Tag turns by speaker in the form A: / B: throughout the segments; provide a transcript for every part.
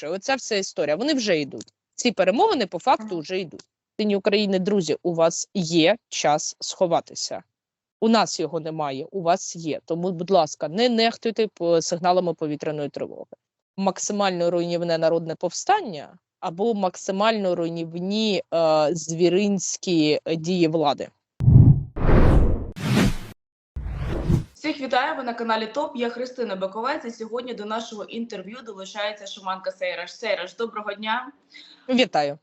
A: коротше, оця вся історія. Вони вже йдуть. Ці перемовини по факту вже йдуть. Сині України, друзі, у вас є час сховатися. У нас його немає, у вас є. Тому, будь ласка, не нехтуйте по сигналами повітряної тривоги. Максимально руйнівне народне повстання або максимально руйнівні е, звіринські е, дії влади.
B: Всіх вітаю ви на каналі ТОП. Я Христина Баковець. І сьогодні до нашого інтерв'ю долучається шаманка Сейраш. Сейраш, доброго дня.
A: Вітаю.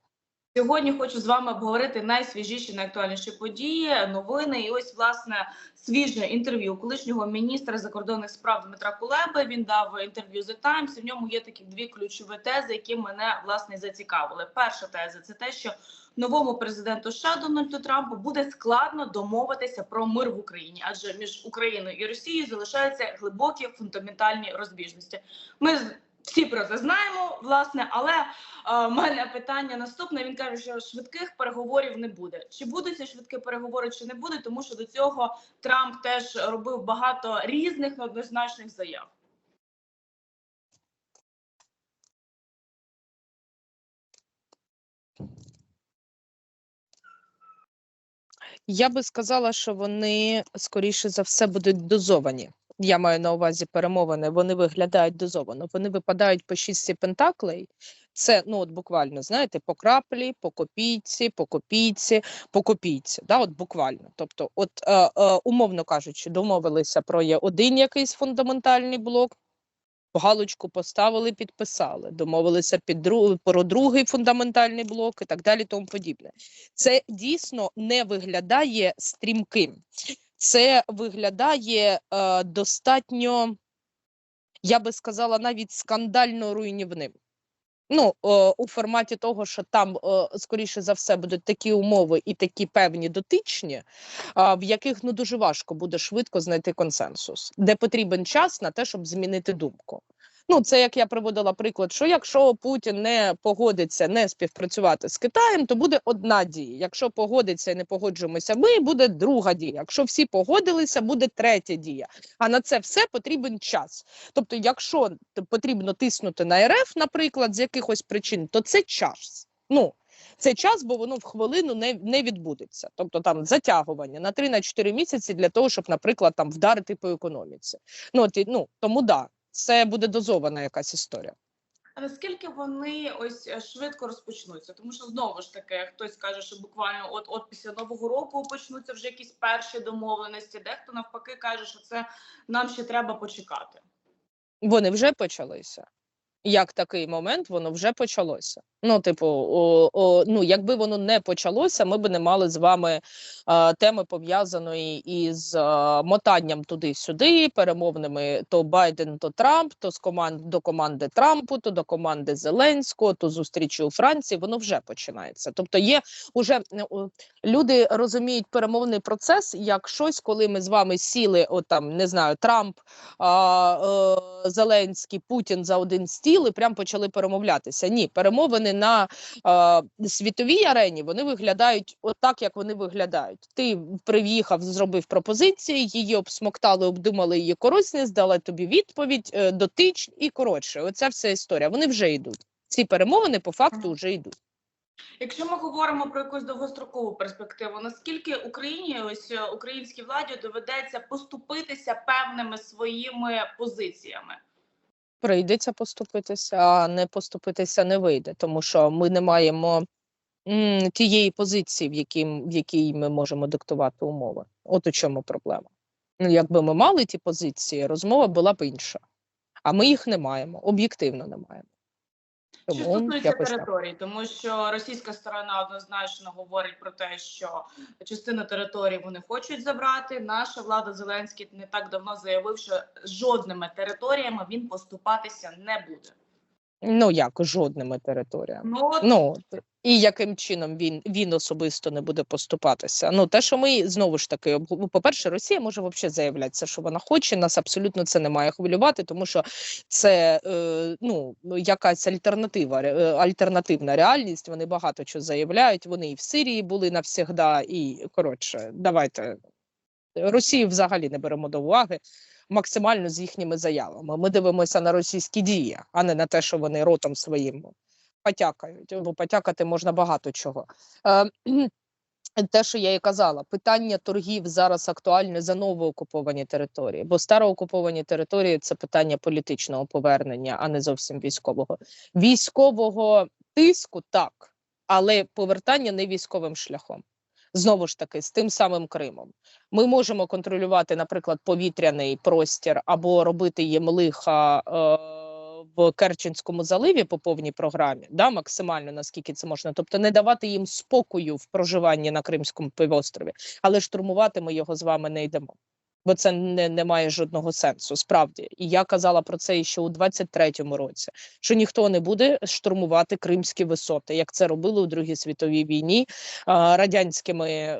B: Сьогодні хочу з вами обговорити найсвіжіші, найактуальніші події, новини. І ось власне свіже інтерв'ю колишнього міністра закордонних справ Дмитра Кулеби. Він дав інтерв'ю The Times. В ньому є такі дві ключові тези, які мене власне зацікавили. Перша теза це те, що новому президенту США Дональду Трампу буде складно домовитися про мир в Україні, адже між Україною і Росією залишаються глибокі фундаментальні розбіжності. Ми всі про це знаємо, власне, але е, в мене питання наступне. Він каже, що швидких переговорів не буде. Чи будуть ці швидкі переговори, чи не буде, тому що до цього Трамп теж робив багато різних неоднозначних заяв.
A: Я би сказала, що вони скоріше за все будуть дозовані. Я маю на увазі перемовини. Вони виглядають дозовано. Вони випадають по шістці пентаклей. Це ну от буквально знаєте, по краплі, по копійці, по копійці, по копійці. Да, от буквально. Тобто, от е, е, умовно кажучи, домовилися про є один якийсь фундаментальний блок. Галочку поставили, підписали, домовилися під друг, про другий фундаментальний блок і так далі, тому подібне. Це дійсно не виглядає стрімким. Це виглядає е, достатньо, я би сказала, навіть скандально руйнівним. Ну, е, у форматі того, що там, е, скоріше за все, будуть такі умови і такі певні дотичні, а, в яких ну дуже важко буде швидко знайти консенсус, де потрібен час на те, щоб змінити думку. Ну, це як я приводила приклад, що якщо Путін не погодиться не співпрацювати з Китаєм, то буде одна дія. Якщо погодиться і не погоджуємося, ми буде друга дія. Якщо всі погодилися, буде третя дія. А на це все потрібен час. Тобто, якщо потрібно тиснути на РФ, наприклад, з якихось причин, то це час. Ну це час, бо воно в хвилину не, не відбудеться. Тобто там затягування на 3-4 місяці для того, щоб, наприклад, там вдарити по економіці. Ну, от, ну тому да, це буде дозована якась історія.
B: А наскільки вони ось е, швидко розпочнуться? Тому що знову ж таки хтось каже, що буквально от от після нового року почнуться вже якісь перші домовленості. Дехто навпаки каже, що це нам ще треба почекати.
A: Вони вже почалися. Як такий момент, воно вже почалося. Ну, типу, о, о, ну, якби воно не почалося, ми б не мали з вами е, теми пов'язаної із е, мотанням туди-сюди, перемовними то Байден, то Трамп, то з команд до команди Трампу, то до команди Зеленського, то зустрічі у Франції. Воно вже починається. Тобто, є уже е, люди розуміють перемовний процес як щось, коли ми з вами сіли, от там не знаю, Трамп а, е, Зеленський, Путін за один стіл і прям почали перемовлятися. Ні, перемовини на е, світовій арені вони виглядають отак, як вони виглядають. Ти приїхав, зробив пропозиції, її обсмоктали, обдумали її корисність, дали тобі відповідь, е, дотич і коротше. Оця вся історія. Вони вже йдуть. Ці перемовини по факту вже йдуть.
B: Якщо ми говоримо про якусь довгострокову перспективу, наскільки Україні, ось е, українській владі доведеться поступитися певними своїми позиціями?
A: Прийдеться поступитися, а не поступитися не вийде, тому що ми не маємо м, тієї позиції, в якій, в якій ми можемо диктувати умови. От у чому проблема. Ну, якби ми мали ті позиції, розмова була б інша. А ми їх не маємо, об'єктивно не маємо.
B: Що стосується територій, тому що російська сторона однозначно говорить про те, що частину території вони хочуть забрати. Наша влада Зеленський не так давно заявив, що жодними територіями він поступатися не буде.
A: Ну як жодними територіями.
B: Ну от
A: Ну і яким чином він він особисто не буде поступатися? Ну те, що ми знову ж таки ну, по-перше, Росія може взагалі заявлятися, що вона хоче. Нас абсолютно це не має хвилювати, тому що це е, ну якась альтернатива, е, альтернативна реальність. Вони багато чого заявляють. Вони і в Сирії були навсігда, і коротше, давайте Росію взагалі не беремо до уваги. Максимально з їхніми заявами. Ми дивимося на російські дії, а не на те, що вони ротом своїм потякають. Бо потякати можна багато чого. Е, те, що я і казала, питання торгів зараз актуальне за новоокуповані території, бо староокуповані території це питання політичного повернення, а не зовсім військового. Військового тиску так, але повертання не військовим шляхом. Знову ж таки, з тим самим Кримом. Ми можемо контролювати, наприклад, повітряний простір або робити їм лиха е, в Керченському заливі по повній програмі, да, максимально наскільки це можна, тобто не давати їм спокою в проживанні на Кримському півострові, але штурмувати ми його з вами не йдемо. Бо це не, не має жодного сенсу, справді. І я казала про це ще у 23-му році, що ніхто не буде штурмувати кримські висоти, як це робили у Другій світовій війні радянськими е,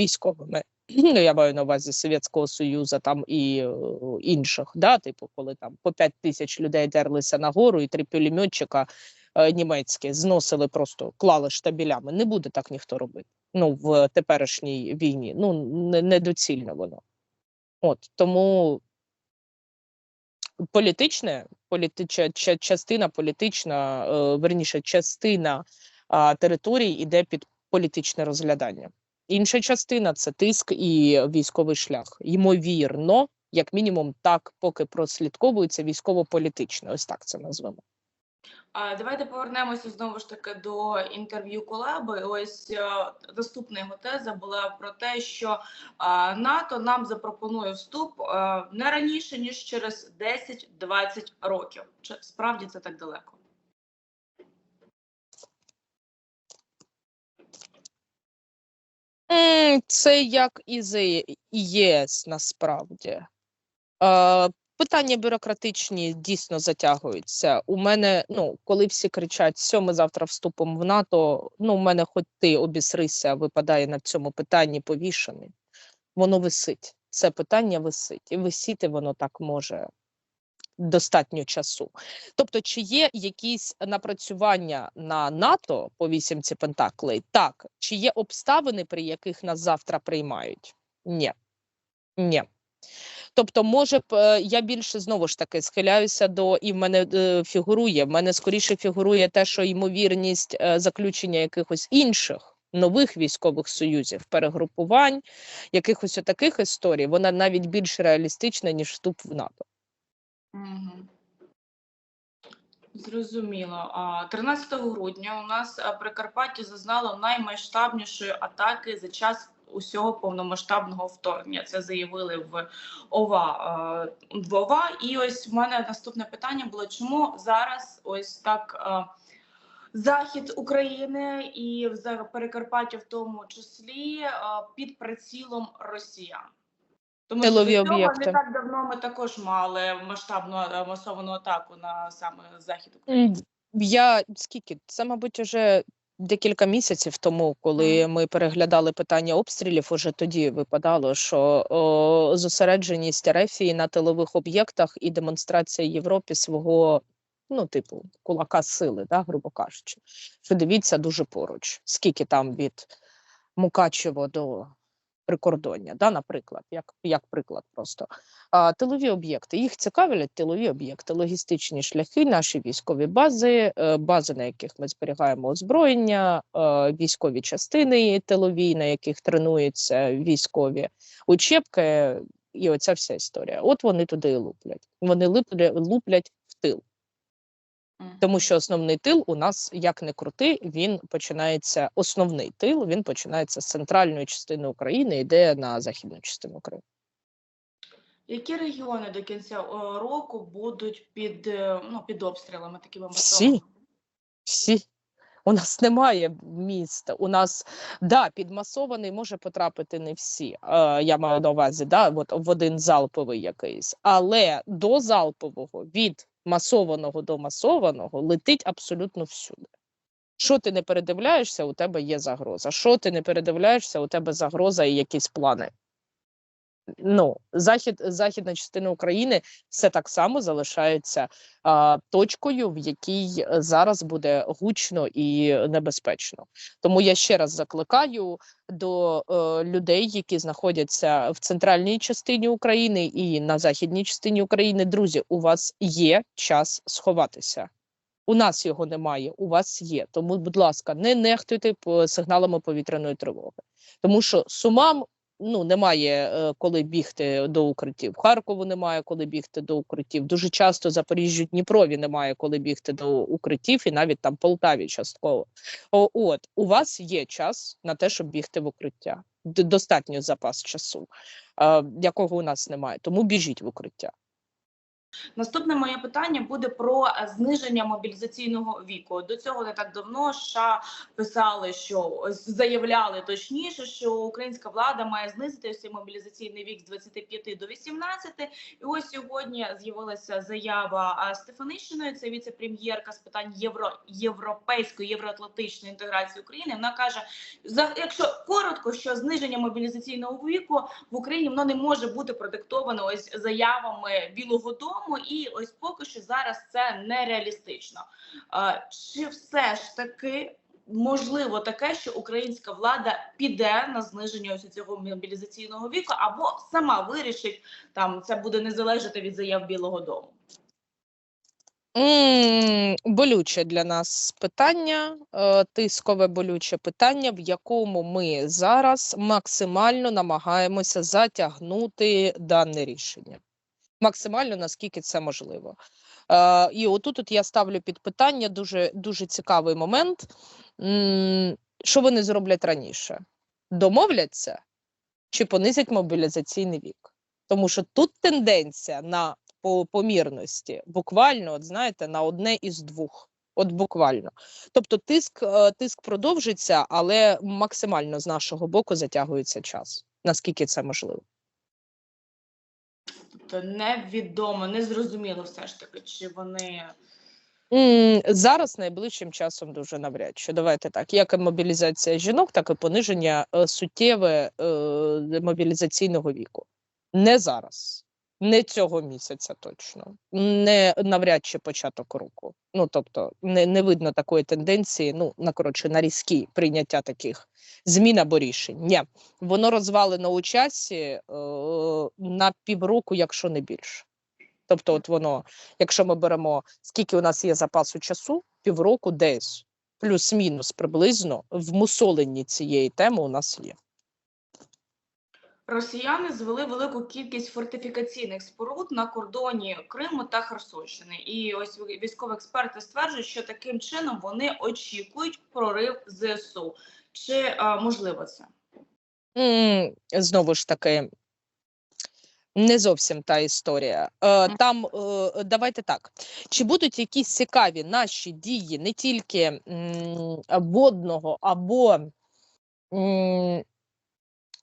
A: військовими. Ну, я маю на увазі Совєтського Союзу там і е, інших, да, типу, коли там по 5 тисяч людей дерлися на гору, і три пулеметчика е, німецькі зносили просто клали штабелями. Не буде так ніхто робити. Ну, в теперішній війні. Ну, не, недоцільно воно. От тому політичне, політична частина політична, е, верніше, частина а, територій іде під політичне розглядання. Інша частина це тиск і військовий шлях. Ймовірно, як мінімум, так поки прослідковується військово-політичне. Ось так це назвемо.
B: Давайте повернемося знову ж таки до інтерв'ю Колеби. Ось е, наступна його теза була про те, що НАТО нам запропонує вступ е, не раніше ніж через 10-20 років. Чи справді це так далеко?
A: Це як і з ЄС насправді. Питання бюрократичні дійсно затягуються. У мене, ну, коли всі кричать, що ми завтра вступимо в НАТО, ну, у мене хоч ти обісрися, випадає на цьому питанні повішений. Воно висить. Це питання висить. І висіти воно так може достатньо часу. Тобто, чи є якісь напрацювання на НАТО по вісімці Пентаклей? Так. Чи є обставини, при яких нас завтра приймають? Ні. Ні. Тобто, може б, е, я більше знову ж таки схиляюся до і в мене е, фігурує. В мене скоріше фігурує те, що ймовірність е, заключення якихось інших нових військових союзів, перегрупувань, якихось таких історій, вона навіть більш реалістична, ніж вступ в НАТО.
B: Зрозуміло. 13 грудня у нас Прикарпаття зазнало наймасштабнішої атаки за час усього повномасштабного вторгнення. Це заявили в ОВА в ОВА. І ось в мене наступне питання було: чому зараз ось так захід України і Перекарпаття в тому числі під прицілом Росіян? Тому що не так давно ми також мали масштабну е, масовану атаку на саме захід України.
A: Я скільки? Це, мабуть, уже декілька місяців тому, коли ми переглядали питання обстрілів, уже тоді випадало, що о, зосередженість Рефії на тилових об'єктах і демонстрація Європі свого, ну, типу, кулака сили, да, грубо кажучи. Що дивіться дуже поруч, скільки там від Мукачево до прикордоння, да, наприклад, як, як приклад просто. А, тилові об'єкти. Їх цікавлять тилові об'єкти, логістичні шляхи, наші військові бази, е, бази, на яких ми зберігаємо озброєння, е, військові частини тилові, на яких тренуються військові учебки, і оця вся історія. От вони туди і луплять. Вони луплять, в тил. Тому що основний тил у нас, як не крути, він починається. Основний тил він починається з центральної частини України, йде на західну частину України.
B: Які регіони до кінця року будуть під е, ну під обстрілами такими
A: Всі. Всі. У нас немає міста. У нас да, підмасований може потрапити не всі. Е, я маю на увазі, да, от в один залповий якийсь. Але до залпового, від масованого до масованого летить абсолютно всюди. Що ти не передивляєшся, у тебе є загроза. Що ти не передивляєшся, у тебе загроза і якісь плани. Ну, захід, західна частина України все так само залишається а, точкою, в якій е, зараз буде гучно і небезпечно. Тому я ще раз закликаю до е, людей, які знаходяться в центральній частині України і на західній частині України. Друзі, у вас є час сховатися. У нас його немає, у вас є. Тому, будь ласка, не нехтуйте по- сигналами повітряної тривоги, тому що сумам ну немає е, коли бігти до укриттів. Харкову немає коли бігти до укриттів. Дуже часто Запоріжжю Дніпрові немає коли бігти до укриттів, і навіть там Полтаві частково. От у вас є час на те, щоб бігти в укриття. Достатньо запас часу, якого у нас немає. Тому біжіть в укриття.
B: Наступне моє питання буде про е, зниження мобілізаційного віку. До цього не так давно США писали, що заявляли точніше, що українська влада має знизити цей мобілізаційний вік з 25 до 18. І ось сьогодні з'явилася заява е, Стефанищиної, це віце-прем'єрка з питань євро європейської євроатлантичної інтеграції України. Вона каже: якщо коротко, що зниження мобілізаційного віку в Україні воно не може бути продиктовано ось заявами Білого Дому, і ось поки що зараз це нереалістично. Е, Чи все ж таки можливо таке, що українська влада піде на зниження ось цього мобілізаційного віку, або сама вирішить там це буде не залежати від заяв Білого Дому?
A: М, Болюче для нас питання, е, тискове болюче питання, в якому ми зараз максимально намагаємося затягнути дане рішення. Максимально наскільки це можливо. Е, І отут от я ставлю під питання дуже, дуже цікавий момент. Що вони зроблять раніше? Домовляться чи понизять мобілізаційний вік? Тому що тут тенденція на по помірності, буквально, от знаєте, на одне із двох. От буквально. Тобто тиск, е, тиск продовжиться, але максимально з нашого боку затягується час. Наскільки це можливо?
B: Тобто невідомо, незрозуміло все ж таки, чи вони
A: Зараз найближчим часом дуже навряд чи. Давайте так. Як і мобілізація жінок, так і пониження е, суттєве е, мобілізаційного віку. Не зараз, не цього місяця точно, не навряд чи початок року. Ну тобто, не, не видно такої тенденції. Ну на коротше, на різкі прийняття таких змін або рішень. Ні, воно розвалено у часі е, на півроку, якщо не більше. Тобто, от воно, якщо ми беремо скільки у нас є запасу часу, півроку десь плюс-мінус приблизно в мусоленні цієї теми у нас є.
B: Росіяни звели велику кількість фортифікаційних споруд на кордоні Криму та Херсонщини. І ось військові експерти стверджують, що таким чином вони очікують прорив ЗСУ. Чи е, можливо це?
A: Знову ж таки, не зовсім та історія. Е, Там е, давайте так: чи будуть якісь цікаві наші дії не тільки водного або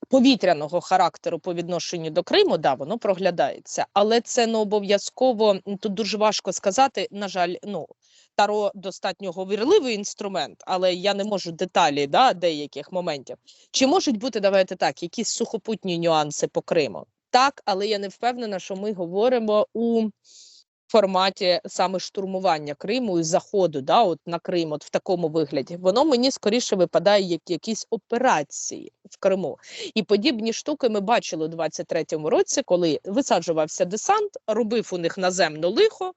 A: повітряного характеру по відношенню до Криму, да, воно проглядається, але це не обов'язково. Тут дуже важко сказати. На жаль, ну таро достатньо говірливий інструмент, але я не можу деталі да, деяких моментів. Чи можуть бути, давайте так, якісь сухопутні нюанси по Криму? Так, але я не впевнена, що ми говоримо у форматі саме штурмування Криму і заходу, да, от на Крим, от в такому вигляді. Воно мені скоріше випадає як якісь операції в Криму. І подібні штуки ми бачили у 23-му році, коли висаджувався десант, робив у них наземно лихо,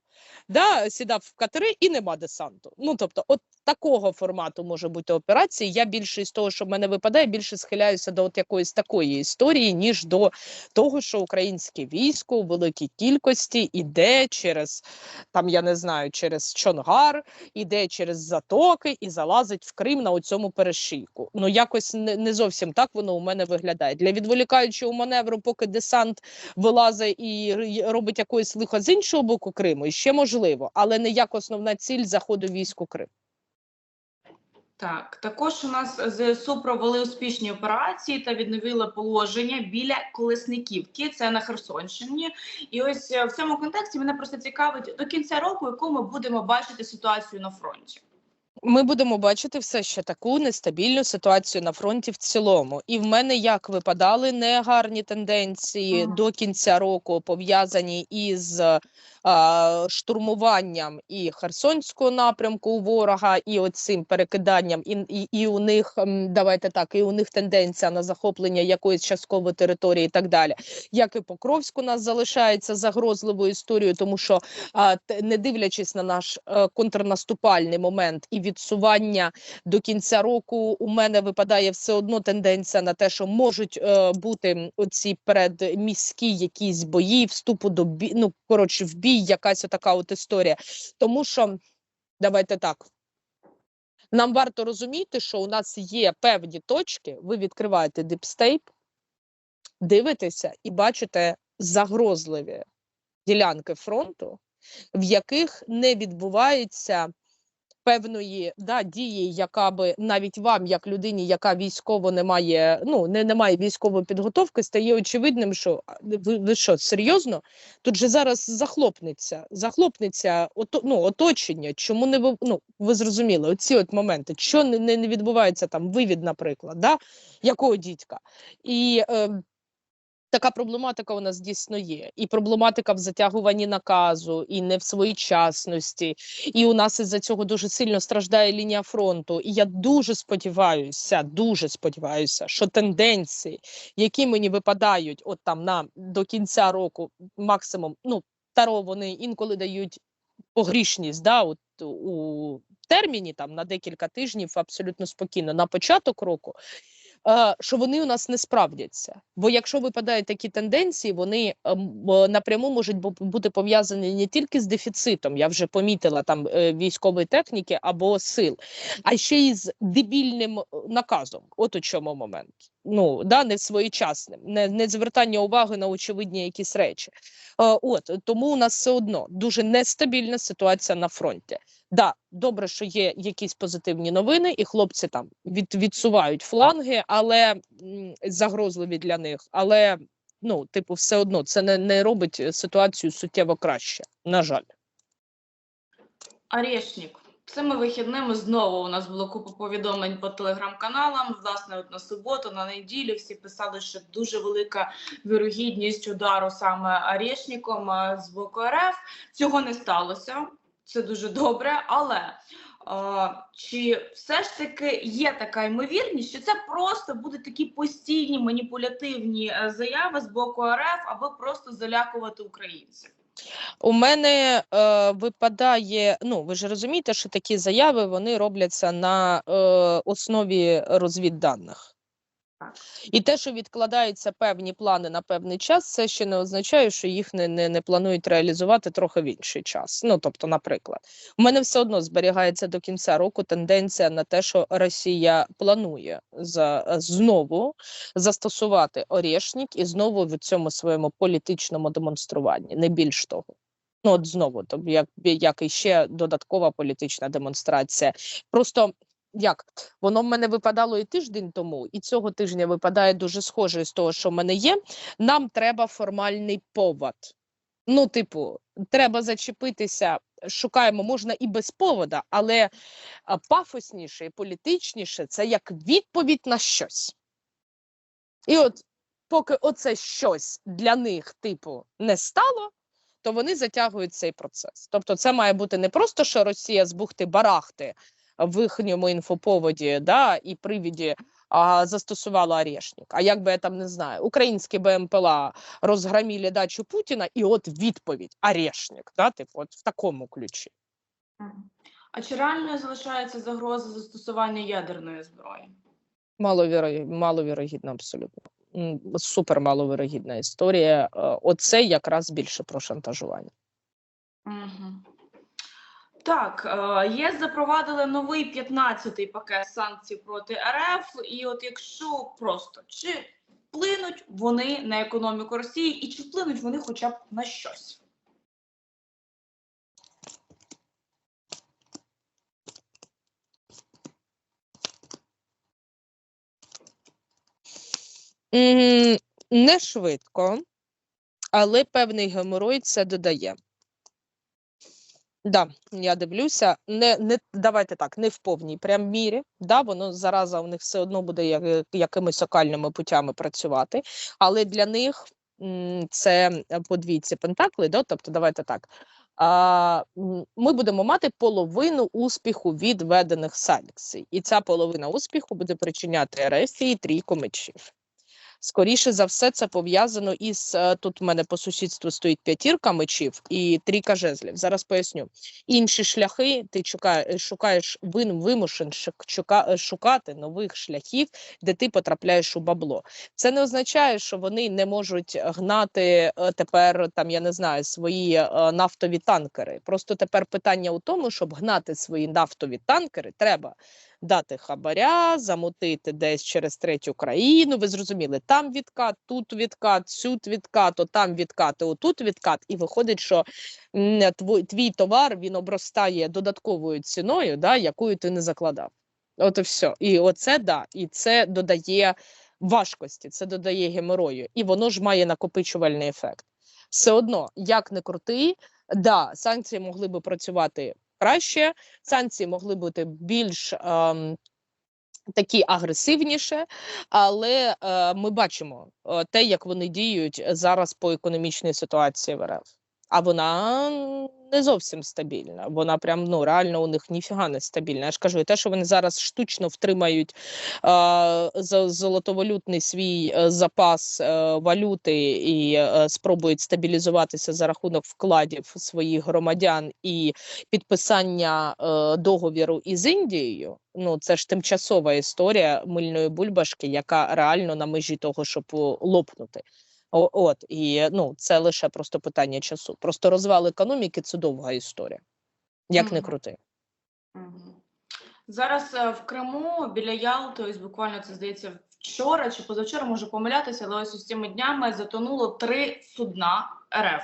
A: да, сідав в катери і нема десанту. Ну тобто, от такого формату може бути операції. Я більше із того, що в мене випадає, більше схиляюся до от якоїсь такої історії, ніж до того, що українське військо у великій кількості іде через там, я не знаю, через Чонгар, іде через затоки і залазить в Крим на оцьому перешийку. Ну якось не, не зовсім так воно у мене виглядає. Для відволікаючого маневру, поки десант вилазить і робить якоїсь лихо з іншого боку Криму, ще можливо, але не як основна ціль заходу військ у Крим.
B: Так, також у нас ЗСУ провели успішні операції та відновили положення біля Колесниківки, це на Херсонщині. І ось е, в цьому контексті мене просто цікавить до кінця року, яку ми будемо бачити ситуацію на фронті.
A: Ми будемо бачити все ще таку нестабільну ситуацію на фронті в цілому. І в мене як випадали негарні тенденції до кінця року, пов'язані із а, штурмуванням і Херсонського напрямку у ворога, і оцим перекиданням, і, і, і у них давайте так, і у них тенденція на захоплення якоїсь часткової території, і так далі. Як і Покровськ у нас залишається загрозливою історією, тому що а, не дивлячись на наш е, контрнаступальний момент і відсування до кінця року, у мене випадає все одно тенденція на те, що можуть е, бути оці передміські якісь бої, вступу до бі... ну коротше, в бій, якась така от історія. Тому що давайте так. Нам варто розуміти, що у нас є певні точки. Ви відкриваєте дипстейп, дивитеся і бачите загрозливі ділянки фронту, в яких не відбувається певної да, дії, яка би навіть вам, як людині, яка військово не має, ну не, не має військової підготовки, стає очевидним, що ви, ви що, серйозно? Тут же зараз захлопнеться, захлопнеться ото, ну, оточення. Чому не ви, ну, ви зрозуміли, оці от моменти, що не, не, не відбувається там вивід, наприклад, да? якого дідька? І е, така проблематика у нас дійсно є. І проблематика в затягуванні наказу, і не в своєчасності. І у нас із-за цього дуже сильно страждає лінія фронту. І я дуже сподіваюся, дуже сподіваюся, що тенденції, які мені випадають, от там на до кінця року, максимум, ну таро вони інколи дають погрішність, да, от у терміні там на декілька тижнів абсолютно спокійно на початок року. Е, Що вони у нас не справдяться, бо якщо випадають такі тенденції, вони ем, е, напряму можуть бу- бути пов'язані не тільки з дефіцитом, я вже помітила там е, військової техніки або сил, а ще й з дебільним е, наказом. От у чому момент. Ну да, не своєчасним, не, не звертання уваги на очевидні якісь речі. Е, От тому у нас все одно дуже нестабільна ситуація на фронті. Да, добре, що є якісь позитивні новини, і хлопці там від, відсувають фланги, але загрозливі для них. Але ну, типу, все одно це не, не робить ситуацію суттєво краще. На жаль.
B: Арешнік. Цими вихідними знову у нас було купа повідомлень по телеграм-каналам. Власне, от на суботу, на неділю всі писали, що дуже велика вірогідність удару саме Арешніком а, з боку РФ. Цього не сталося. Це дуже добре, але а, чи все ж таки є така ймовірність, що це просто будуть такі постійні маніпулятивні е, заяви з боку РФ, аби просто залякувати українців?
A: У мене е, випадає, ну ви ж розумієте, що такі заяви вони робляться на е, основі розвідданих. І те, що відкладаються певні плани на певний час, це ще не означає, що їх не, не, не планують реалізувати трохи в інший час. Ну тобто, наприклад, у мене все одно зберігається до кінця року тенденція на те, що Росія планує за знову застосувати Орешник і знову в цьому своєму політичному демонструванні, не більш того. Ну, от знову, тобто, як, як і ще додаткова політична демонстрація. Просто як воно в мене випадало і тиждень тому, і цього тижня випадає дуже схоже з того, що в мене є. Нам треба формальний повод. Ну, типу, треба зачепитися, шукаємо, можна і без повода, але пафосніше і політичніше це як відповідь на щось. І от поки оце щось для них, типу, не стало, то вони затягують цей процес. Тобто, це має бути не просто, що Росія з бухти-барахти в їхньому інфоповоді да, і привіді а, застосувала Орешник. А як би я там не знаю, українські БМПЛА розгромили дачу Путіна, і от відповідь Орешник, да, типу, от в такому ключі.
B: А чи реальною залишається загроза застосування ядерної зброї?
A: Маловіро... Маловірогідно, абсолютно. Супер маловірогідна історія. Е, Оце якраз більше про шантажування.
B: Угу. Так, е, ЄС запровадили новий 15-й пакет санкцій проти РФ. І от якщо просто чи вплинуть вони на економіку Росії, і чи вплинуть вони хоча б на щось?
A: Не швидко, але певний геморой це додає. Да, я дивлюся. Не, не давайте так, не в повній прям мірі. Да, воно зараза у них все одно буде як, якимись окальними путями працювати, але для них м, це е, по двійці пентакли, да? тобто давайте так. А, ми будемо мати половину успіху від введених санкцій, і ця половина успіху буде причиняти ерефії трійку мечів. Скоріше за все, це пов'язано із е, тут. в мене по сусідству стоїть п'ятірка мечів і трійка жезлів. Зараз поясню. Інші шляхи ти шукаєш, шукаєш вин вимушен е, шукати нових шляхів, де ти потрапляєш у бабло. Це не означає, що вони не можуть гнати е, тепер там, я не знаю, свої е, нафтові танкери. Просто тепер питання у тому, щоб гнати свої нафтові танкери, треба дати хабаря, замутити десь через третю країну. Ви зрозуміли, там відкат, тут відкат, сюд відкат, там відкат, отут відкат. І виходить, що твій товар він обростає додатковою ціною, да, якою ти не закладав. От і все. І оце да, і це додає важкості, це додає геморою, і воно ж має накопичувальний ефект. Все одно, як не крути, да, санкції могли би працювати краще, санкції могли бути більш ем, такі агресивніше, але е, ми бачимо е, те, як вони діють зараз по економічній ситуації в РФ. А вона не зовсім стабільна. Вона прям ну реально у них ніфіга не стабільна. Я ж кажу, і те, що вони зараз штучно втримають е, золотовалютний свій е, запас е, валюти і е, спробують стабілізуватися за рахунок вкладів своїх громадян і підписання е, договіру із Індією. Ну це ж тимчасова історія мильної бульбашки, яка реально на межі того, щоб лопнути. От і ну це лише просто питання часу. Просто розвал економіки це довга історія, як не крути.
B: Зараз е, в Криму біля Ялти, ось буквально це здається вчора чи позавчора можу помилятися, але ось ось цими днями затонуло три судна РФ.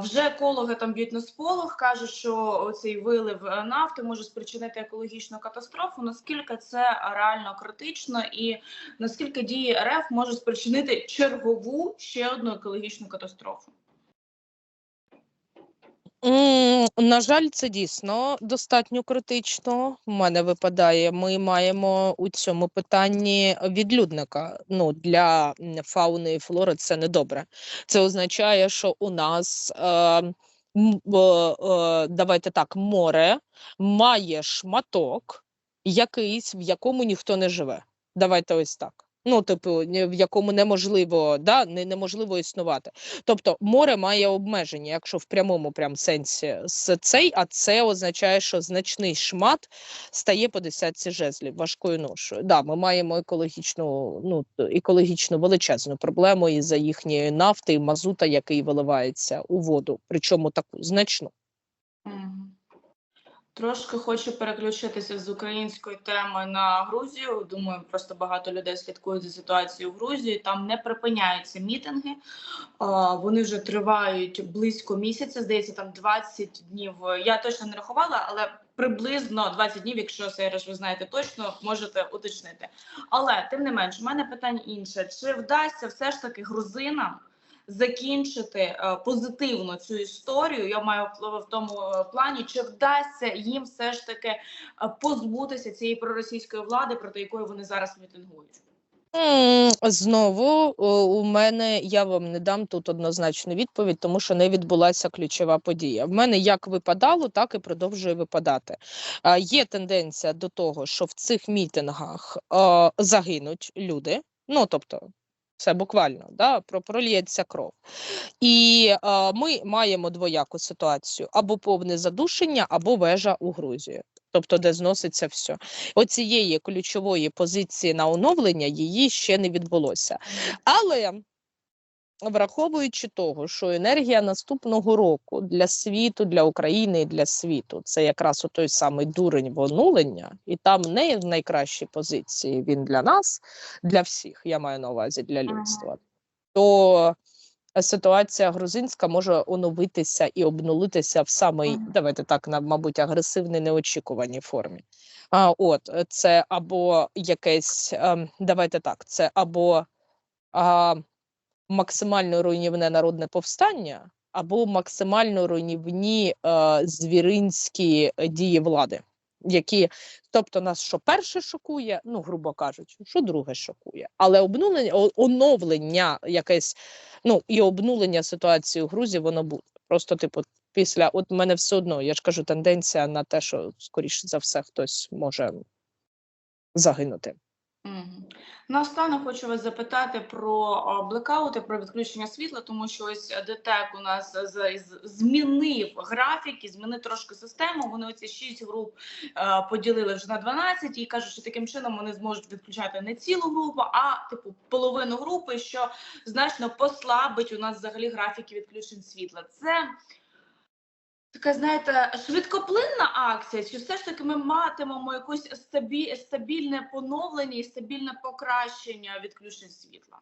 B: Вже екологи там б'ють на сполох, кажуть, що цей вилив е, нафти може спричинити екологічну катастрофу. Наскільки це реально критично, і наскільки дії РФ можуть спричинити чергову ще одну екологічну катастрофу?
A: На жаль, це дійсно достатньо критично. У мене випадає. Ми маємо у цьому питанні відлюдника. Ну для фауни і флори це не добре. Це означає, що у нас е, е, давайте так, море має шматок якийсь, в якому ніхто не живе. Давайте ось так. Ну, типу, в якому неможливо, да, не, неможливо існувати. Тобто море має обмеження, якщо в прямому прям сенсі з цей, а це означає, що значний шмат стає по десятці жезлів важкою ношою. Да, ми маємо екологічну, ну екологічну величезну проблему із-за їхньої нафти і мазута, який виливається у воду, причому таку значну.
B: Трошки хочу переключитися з української теми на Грузію. Думаю, просто багато людей слідкують за ситуацією в Грузії. Там не припиняються мітинги. Вони вже тривають близько місяця. Здається, там 20 днів. Я точно не рахувала, але приблизно 20 днів, якщо Сейреш, ви знаєте точно, можете уточнити. Але тим не менш, у мене питання інше: чи вдасться все ж таки грузинам? Закінчити е, позитивно цю історію. Я маю в, тому е, плані, чи вдасться їм все ж таки е, позбутися цієї проросійської влади, проти якої вони зараз мітингують.
A: Знову у мене я вам не дам тут однозначну відповідь, тому що не відбулася ключова подія. В мене як випадало, так і продовжує випадати. Є тенденція до того, що в цих мітингах загинуть люди. Ну тобто, це буквально да, про проліється кров. І е, ми маємо двояку ситуацію: або повне задушення, або вежа у Грузію. Тобто, де зноситься все. Оцієї ключової позиції на оновлення її ще не відбулося. Але враховуючи того, що енергія наступного року для світу, для України і для світу це якраз той самий дурень в оновлення, і там не в найкращій позиції він для нас, для всіх, я маю на увазі для людства, то ситуація грузинська може оновитися і обнулитися в самий,
B: Ага.
A: давайте так, на мабуть, агресивній неочікуваній формі. А, от це або якесь, ем, давайте так, це або а, максимально руйнівне народне повстання, або максимально руйнівні е, звіринські е, дії влади, які, тобто, нас що перше шокує, ну грубо кажучи, що друге шокує, але обнулення, оновлення якесь, ну і обнулення ситуації у Грузії, воно буде. Просто, типу, після, от мене все одно, я ж кажу, тенденція на те, що скоріше за все хтось може загинути.
B: Мгм. Наостанок хочу вас запитати про блекаути, про відключення світла, тому що ось е, ДТЕК у нас з- змінив графік і змінив трошки систему. Вони оці 6 груп е, поділили вже на 12 і кажуть, що таким чином вони зможуть відключати не цілу групу, а типу половину групи, що значно послабить у нас взагалі графіки відключень світла. Це Така, знаєте, швидкоплинна акція, чи все ж таки ми матимемо якусь стабі... стабільне поновлення і стабільне покращення відключень світла?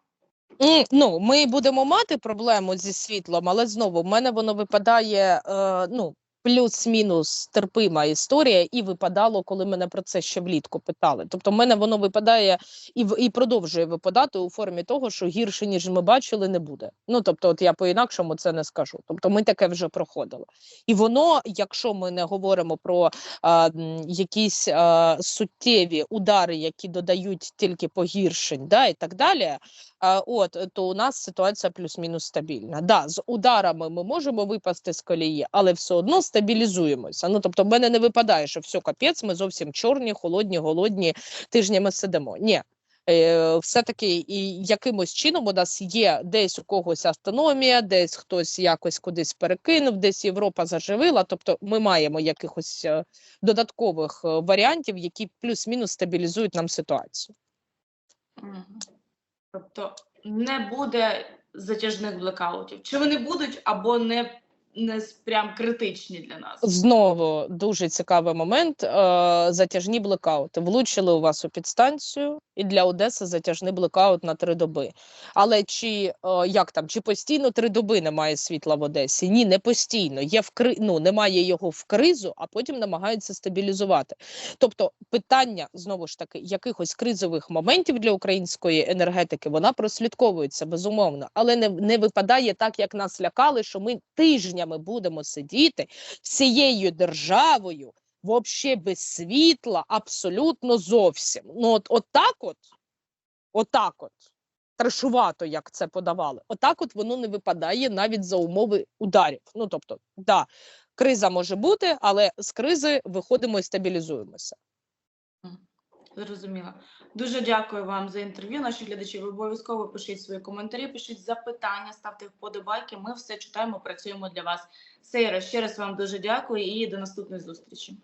A: Ну, ми будемо мати проблему зі світлом, але знову в мене воно випадає е, ну, плюс-мінус терпима історія, і випадало, коли мене про це ще влітку питали. Тобто, в мене воно випадає і, в- і продовжує випадати у формі того, що гірше, ніж ми бачили, не буде. Ну тобто, от я по-інакшому це не скажу. Тобто, ми таке вже проходили. І воно, якщо ми не говоримо про а, якісь а, суттєві удари, які додають тільки погіршень, да, і так далі. А, от то у нас ситуація плюс-мінус стабільна. Да, з ударами ми можемо випасти з колії, але все одно стабілізуємося. Ну тобто, в мене не випадає, що все капець, ми зовсім чорні, холодні, голодні тижнями сидимо. Ні. Е, все-таки і якимось чином у нас є десь у когось автономія, десь хтось якось кудись перекинув, десь Європа заживила. Тобто ми маємо якихось е, додаткових е, варіантів, які плюс-мінус стабілізують нам ситуацію.
B: Тобто не буде затяжних блекаутів. Чи вони будуть або не, не прям критичні для нас?
A: Знову дуже цікавий момент. Е, затяжні блекаути. Влучили у вас у підстанцію, і для Одеси затяжний блекаут на три доби. Але чи е, як там, чи постійно три доби немає світла в Одесі? Ні, не постійно. Є в кри... ну, немає його в кризу, а потім намагаються стабілізувати. Тобто, питання знову ж таки якихось кризових моментів для української енергетики вона прослідковується безумовно, але не, не випадає так, як нас лякали, що ми тижнями будемо сидіти всією державою, взагалі без світла, абсолютно зовсім. Ну, от, от так от, отак от, трешувато, як це подавали, отак от воно не випадає навіть за умови ударів. Ну, тобто, да, криза може бути, але з кризи виходимо і стабілізуємося.
B: Зрозуміло. Дуже дякую вам за інтерв'ю. Наші глядачі, ви обов'язково пишіть свої коментарі, пишіть запитання, ставте вподобайки. Ми все читаємо, працюємо для вас. Сейра, ще раз вам дуже дякую і до наступної зустрічі.